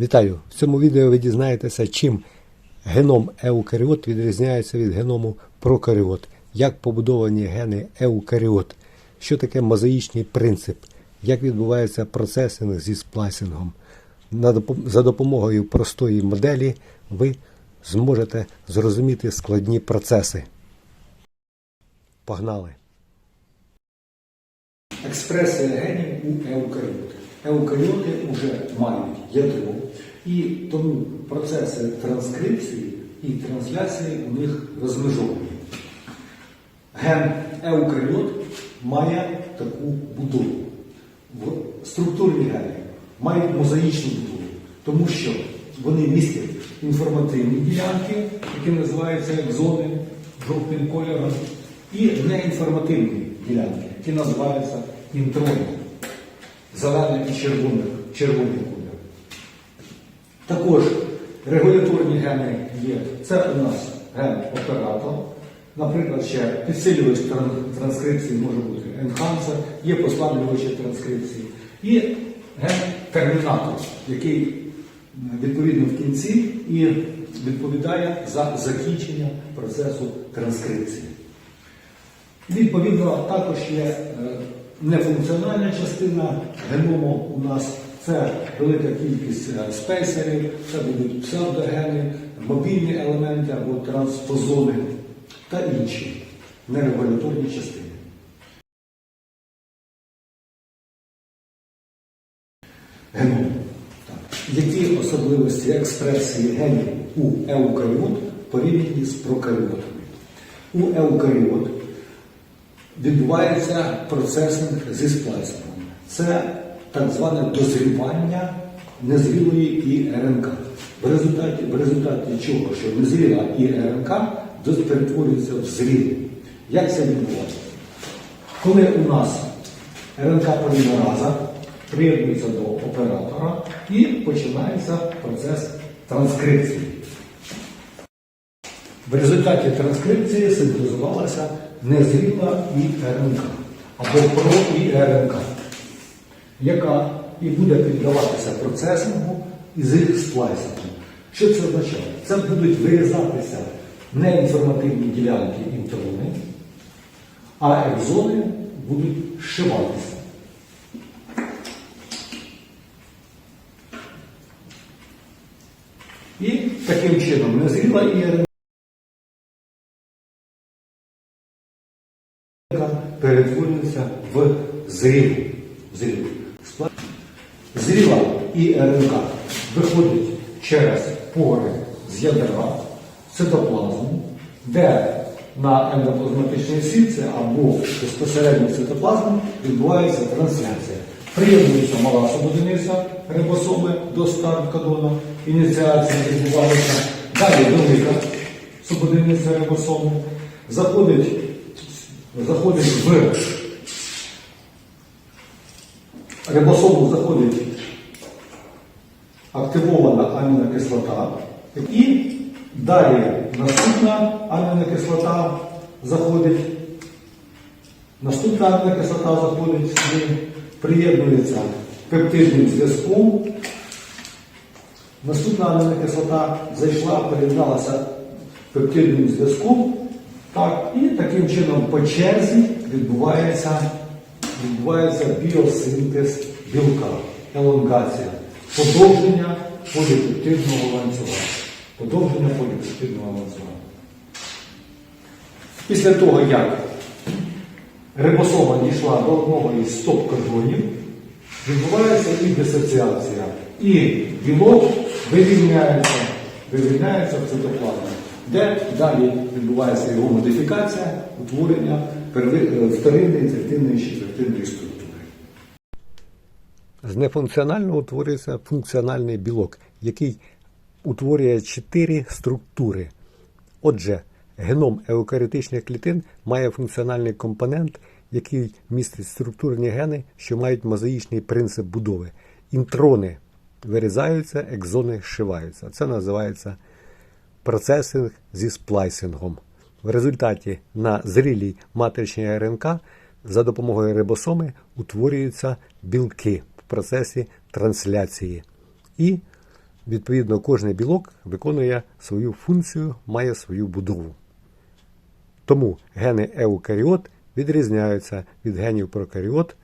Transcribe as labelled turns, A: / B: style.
A: Вітаю! В цьому відео ви дізнаєтеся, чим геном еукаріот відрізняється від геному прокаріот, як побудовані гени еукаріот, що таке мозаїчний принцип, як відбувається процесинг зі сплайсингом. За допомогою простої моделі ви зможете зрозуміти складні процеси. Погнали!
B: Експресія генів у еукаріоти. Еукаріоти вже мають ядро, і тому процеси транскрипції і трансляції у них розмежовані. Ген еукаріот має таку будову. Структурні гени мають мозаїчну будову, тому що вони містять інформативні ділянки, які називаються екзони жовтим кольором, і неінформативні ділянки, які називаються інтрони, зеленим і кольор. Також регуляторні гени є. Це у нас ген оператор. Наприклад, ще підсилювач транскрипції може бути енхансер, є послаблювачі транскрипції. І ген термінатор, який відповідно в кінці і відповідає за закінчення процесу транскрипції. Відповідно, також є е, нефункціональна частина геному у нас. Це велика кількість е, спейсерів, це будуть псевдогени, мобільні елементи або транспозони та інші нерегуляторні частини. Геном. Які особливості експресії генів у еукаріот порівняні з прокаріотами? У еукаріот відбувається процесинг зі сплайсингом. Це так зване дозрівання незрілої і РНК. В результаті, в результаті чого, що незріла і РНК перетворюється в зрілу. Як це відбувається? Коли у нас РНК полімераза приєднується до оператора і починається процес транскрипції. В результаті транскрипції синтезувалася незріла ІРНК або про-ІРНК, яка і буде піддаватися процесингу із їх сплайсингом. Що це означає? Це будуть вирізатися неінформативні ділянки інтрони, а екзони будуть зшиватися. І таким чином незріла ІРНК перетворюється в зрілу. Зріла і РНК виходить через пори з ядра цитоплазму, де на ендоплазматичній сітці або безпосередньо в цитоплазмі відбувається трансляція. Приєднується мала субодиниця рибосоми до старт-кодона, ініціація відбувається. Далі велика субодиниця рибосоми заходить заходить в рибосому заходить активована амінокислота, і далі наступна амінокислота заходить, наступна амінокислота заходить сюди, приєднується пептидним зв'язком. Наступна амінокислота зайшла, приєдналася пептидним зв'язком. Так, і таким чином по черзі відбувається, відбувається біосинтез білка, елонгація, подовження поліпептидного ланцюга. Подовження поліпептидного ланцюга. Після того, як рибосома дійшла до одного із стоп-кордонів, відбувається і дисоціація. І білок вивільняється, вивільняється в цитоплазмі, де далі відбувається його модифікація, утворення вторинної, третинної чи третинної структури.
A: З нефункціонального утворюється функціональний білок, який утворює чотири структури. Отже, геном еукаріотичних клітин має функціональний компонент, який містить структурні гени, що мають мозаїчний принцип будови. Інтрони вирізаються, екзони зшиваються. Це називається процесинг зі сплайсингом. В результаті на зрілій матричній РНК за допомогою рибосоми утворюються білки в процесі трансляції. І Відповідно, кожний білок виконує свою функцію, має свою будову. Тому гени еукаріот відрізняються від генів прокаріот